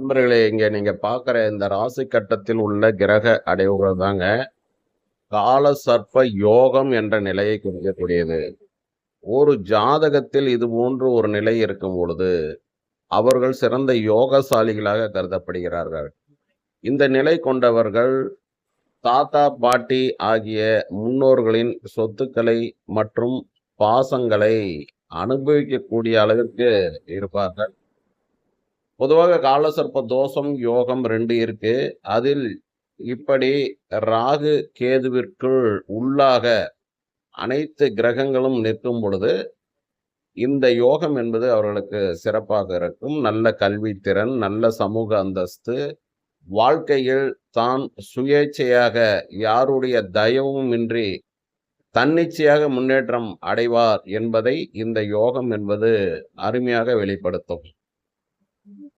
நண்பர்களே இங்க நீங்க பார்க்குற இந்த ராசி கட்டத்தில் உள்ள கிரக அடைவுகள் தாங்க. கால சர்ப்ப யோகம் என்ற நிலையை குறிக்கக்கூடியது. ஒரு ஜாதகத்தில் இது போன்று ஒரு நிலை இருக்கும் பொழுது அவர்கள் சிறந்த யோகசாலிகளாக கருதப்படுகிறார்கள். இந்த நிலை கொண்டவர்கள் தாத்தா பாட்டி ஆகிய முன்னோர்களின் சொத்துக்களை மற்றும் பாசங்களை அனுபவிக்கக்கூடிய அளவிற்கு இருப்பார்கள். பொதுவாக காலசர்ப்ப தோஷம் யோகம் ரெண்டு இருக்கு. அதில் இப்படி ராகு கேதுவிற்குள் உள்ளாக அனைத்து கிரகங்களும் நிற்கும் பொழுது இந்த யோகம் என்பது அவர்களுக்கு சிறப்பாக இருக்கும். நல்ல கல்வித்திறன் நல்ல சமூக அந்தஸ்து. வாழ்க்கையில் தான் சுயேட்சையாக யாருடைய தயவும் இன்றி தன்னிச்சையாக முன்னேற்றம் அடைவார் என்பதை இந்த யோகம் என்பது அருமையாக வெளிப்படுத்தும்.